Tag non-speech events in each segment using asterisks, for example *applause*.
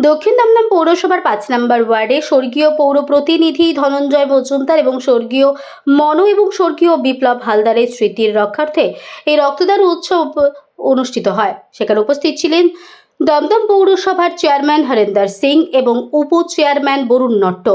দক্ষিণ দমদম পৌরসভার পাঁচ নম্বর ওয়ার্ডে স্বর্গীয় পৌর প্রতিনিধি ধনঞ্জয় মজুমদার এবং স্বর্গীয় মন এবং স্বর্গীয় বিপ্লব হালদারের স্মৃতির রক্ষার্থে এই রক্তদান উৎসব অনুষ্ঠিত হয়। সেখানে উপস্থিত ছিলেন দমদম পৌরসভার চেয়ারম্যান হরেন্দার সিং এবং উপ চেয়ারম্যান বরুণ নট্ট।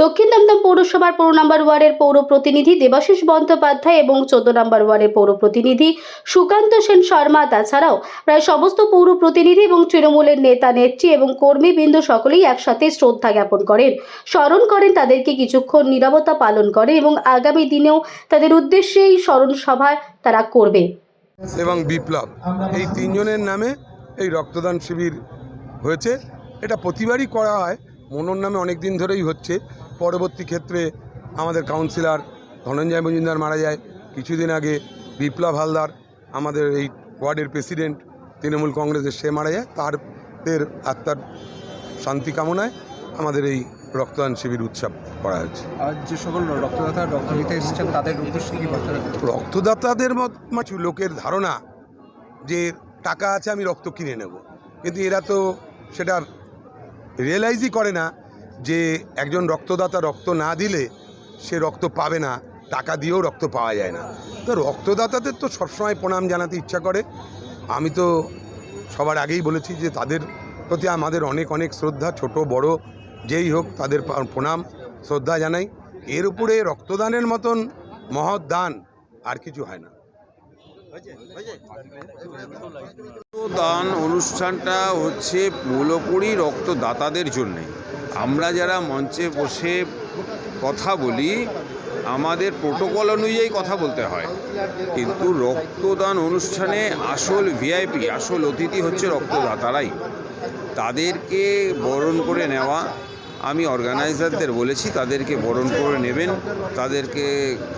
দক্ষিণ দমদম পৌরসভার পৌর নম্বর ওয়ার্ডের পৌর প্রতিনিধি দেবাশিস বন্দ্যোপাধ্যায় এবং চোদ্দ নম্বর ওয়ার্ডের পৌর প্রতিনিধি সুকান্ত সেন শর্মা, তাছাড়াও প্রায় সমস্ত পৌর প্রতিনিধি এবং তৃণমূলের নেতা, নেত্রী এবং কর্মীবৃন্দ সকলেই একসাথে শ্রদ্ধা জ্ঞাপন করেন। স্মরণ করেন তাদেরকে কিছুক্ষণ নিরবতা পালন করে এবং আগামী দিনেও তাদের উদ্দেশ্যে এই স্মরণ সভা তারা করবে। এবং বিপ্লব। এই তিনজনের নামে এই রক্তদান শিবির হয়েছে। এটা প্রতিবারই করা হয়। মনন নামে অনেক দিন ধরেই হচ্ছে। পরবর্তী ক্ষেত্রে আমাদের কাউন্সিলর ধনঞ্জয় মজুমদার মারা যায়। কিছুদিন আগে বিপ্লব হালদার আমাদের এই ওয়ার্ডের প্রেসিডেন্ট তৃণমূল কংগ্রেসের সে মারা যায়। তাদের আত্মার শান্তি কামনায় আমাদের এই রক্তদান শিবির উৎসব করা হয়েছে। আর যে সকল রক্তদাতা রক্ত দিতে এসেছেন তাদের উদ্দেশ্যে কি রক্তদাতাদের মত লোকের ধারণা যে টাকা আছে, আমি রক্ত কিনে নেব। কিন্তু এরা তো সেটা রিয়েলাইজই করে না যে একজন রক্তদাতা রক্ত না দিলে সে রক্ত পাবে না, টাকা দিয়েও রক্ত পাওয়া যায় না। তো রক্তদাতাদের তো সবসময় প্রণাম জানাতে ইচ্ছা করে। আমি তো সবার আগেই বলেছি যে তাদের প্রতি আমাদের অনেক অনেক শ্রদ্ধা, ছোট, বড়, যেই হোক তাদের প্রণাম, শ্রদ্ধা জানাই। এর উপরে রক্তদানের মতন মহৎ দান আর কিছু হয় না। রক্তদান অনুষ্ঠানটা হচ্ছে মূলপুরি রক্তদাতাদের জন্যে। আমরা যারা মঞ্চে বসে কথা বলি, আমাদের প্রোটোকল অনুযায়ী কথা বলতে হয়। কিন্তু রক্তদান অনুষ্ঠানে আসল ভিআইপি আসল অতিথি হচ্ছে রক্তদাতারাই। তাদেরকে বরণ করে নেওয়া, আমি অর্গানাইজারদের বলেছি, তাদেরকে বরণ করে নেবেন, তাদেরকে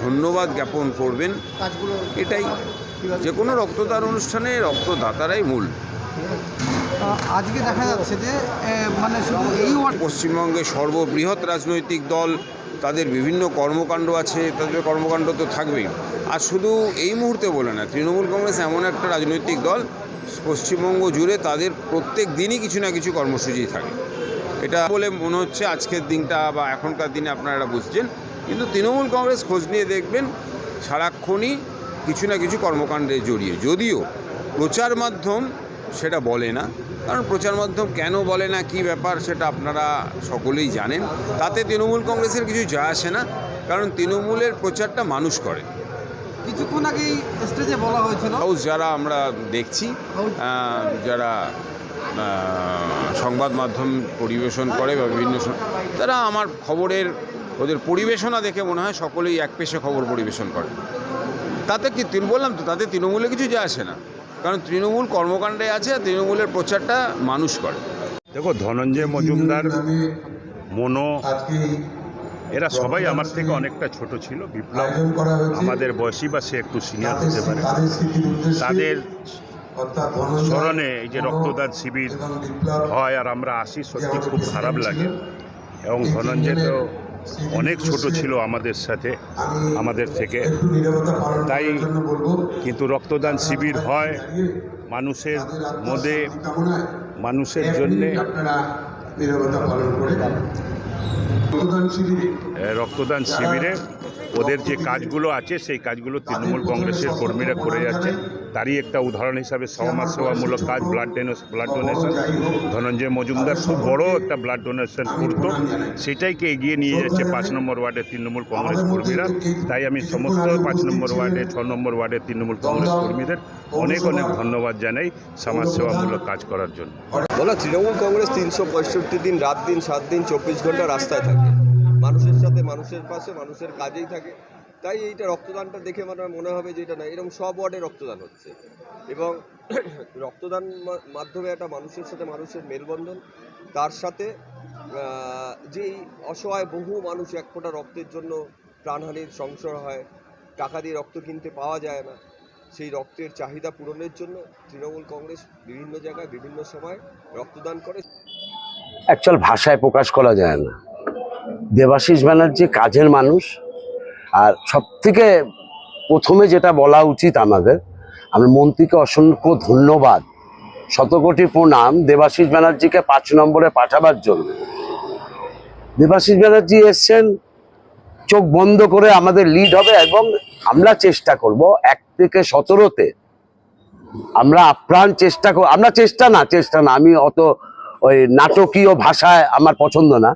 ধন্যবাদ জ্ঞাপন করবেন, এটাই। যে কোনো রক্তদান অনুষ্ঠানে রক্তদাতারাই মূল। আজকে দেখা যাচ্ছে যে মানে শুধু এই ওয়ার্ড পশ্চিমবঙ্গের সর্ববৃহৎ রাজনৈতিক দল তাদের বিভিন্ন কর্মকাণ্ড আছে তাদের কর্মকাণ্ড তো থাকবেই। আর শুধু এই মুহূর্তে বলে না তৃণমূল কংগ্রেস এমন একটা রাজনৈতিক দল পশ্চিমবঙ্গ জুড়ে তাদের প্রত্যেক দিনই কিছু না কিছু কর্মসূচি থাকে। এটা বলে মনে হচ্ছে আজকের দিনটা বা এখনকার দিনে আপনারা বুঝছেন। কিন্তু তৃণমূল কংগ্রেস খোঁজ নিয়ে দেখবেন সারাক্ষণই কিছু না কিছু কর্মকাণ্ডে জড়িয়ে। যদিও প্রচার মাধ্যম সেটা বলে না। কারণ প্রচার মাধ্যম কেন বলে না কি ব্যাপার সেটা আপনারা সকলেই জানেন। তাতে তৃণমূল কংগ্রেসের কিছু যায় আসে না কারণ তৃণমূলের প্রচারটা মানুষ করে। কিছুক্ষণ আগেই স্টেজে বলা হয়েছিল। হাউস যারা আমরা দেখছি যারা সংবাদ মাধ্যম পরিবেশন করে বা বিভিন্ন তারা আমার খবরের ওদের পরিবেশনা দেখে মনে হয় সকলেই এক পেশে খবর পরিবেশন করে। তাতে কি তৃণ বললাম তো তাতে তৃণমূলে কিছু যায় আসে না। কারণ তৃণমূল কর্মকাণ্ডে আছে আর তৃণমূলের প্রচারটা মানুষ করে। দেখো ধনঞ্জয় মজুমদার মনো এরা সবাই আমার থেকে অনেকটা ছোট ছিল বিপ্লব আমাদের বয়সী বা সে একটু সিনিয়র হতে পারে। তাদের স্মরণে এই যে রক্তদান শিবির হয় আর আমরা আসি সত্যি খুব খারাপ লাগে। এবং ধনঞ্জয় তো অনেক ছোট ছিল আমাদের সাথে, আমাদের থেকে। তাই কিন্তু রক্তদান শিবির হয় মানুষের মধ্যে, মানুষের জন্যে। রক্তদান শিবিরে ওদের যে কাজগুলো আছে, সেই কাজগুলো তৃণমূল কংগ্রেসের কর্মীরা করে যাচ্ছে। তারই একটা উদাহরণ হিসাবে সমাজ সেবামূলক কাজ blood blood donation Dhananjay Majumdar খুব বড় একটা ব্লাড ডোনেশন করতো সেটাইকে এগিয়ে নিয়ে যাচ্ছে পাঁচ নম্বর ওয়ার্ডের তৃণমূল কংগ্রেস কর্মীরা। তাই আমি সমস্ত পাঁচ নম্বর ওয়ার্ডে, ছ নম্বর ওয়ার্ডের তৃণমূল কংগ্রেস কর্মীদের অনেক অনেক ধন্যবাদ জানাই সমাজ সেবামূলক কাজ করার জন্য। বলো তৃণমূল কংগ্রেস তিনশো পঁয়ষট্টি দিন, রাত দিন, সাত দিন, চব্বিশ ঘণ্টা রাস্তায় থাকে। মানুষের সাথে, মানুষের পাশে, মানুষের কাজেই থাকে। তাই এইটা রক্তদানটা দেখে আমার মনে হবে যে এটা না এরকম সব ওয়ার্ডে রক্তদান হচ্ছে। এবং *clears throat* রক্তদান মাধ্যমে একটা মানুষের সাথে মানুষের মেলবন্ধন, তার সাথে যেই অসহায় বহু মানুষ এক ফোঁটা রক্তের জন্য প্রাণহানির সংশয় হয়, টাকা দিয়ে রক্ত কিনতে পাওয়া যায় না, সেই রক্তের চাহিদা পূরণের জন্য তৃণমূল কংগ্রেস বিভিন্ন জায়গায়, বিভিন্ন সময় রক্তদান করে। অ্যাকচুয়াল ভাষায় প্রকাশ করা যায় না। দেবাশিস ব্যানার্জি কাজের মানুষ। আর সব থেকে প্রথমে যেটা বলা উচিত আমাদের, আমরা মন্ত্রীকে অসংখ্য ধন্যবাদ। শতকোটি প্রণাম। দেবাশিস ব্যানার্জিকে পাঁচ নম্বরে পাঠাবার জন্য। দেবাশিস ব্যানার্জি এসছেন, চোখ বন্ধ করে আমাদের লিড হবে এবং আমরা চেষ্টা করব এক থেকে সতেরোতে। আমরা আপ্রাণ চেষ্টা কর আমরা চেষ্টা না চেষ্টা না, আমি অত ওই নাটকীয় ভাষায় আমার পছন্দ না।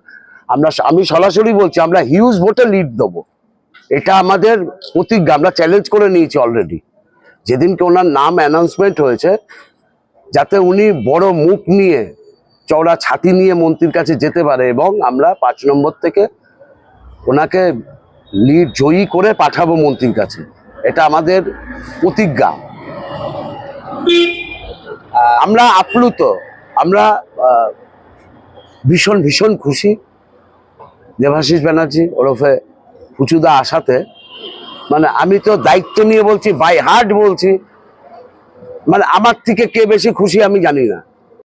আমরা আমি সরাসরি বলছি, আমরা হিউজ ভোটে লিড দেবো। এটা আমাদের প্রতিজ্ঞা, আমরা চ্যালেঞ্জ করে নিয়েছি অলরেডি যেদিনকে ওনার নাম অ্যানাউন্সমেন্ট হয়েছে, যাতে উনি বড় মুখ নিয়ে, চওড়া ছাতি নিয়ে মন্ত্রীর কাছে যেতে পারে এবং আমরা পাঁচ নম্বর থেকে ওনাকে লিড জয়ী করে পাঠাবো মন্ত্রীর কাছে। এটা আমাদের প্রতিজ্ঞা। আমরা আপ্লুত, আমরা ভীষণ ভীষণ খুশি। দেবাশিস ব্যানার্জি ওরফে পুচুদা আসাতে মানে আমি তো দায়িত্ব নিয়ে বলছি বাই হার্ট বলছি মানে আমার থেকে কে বেশি খুশি আমি জানি না।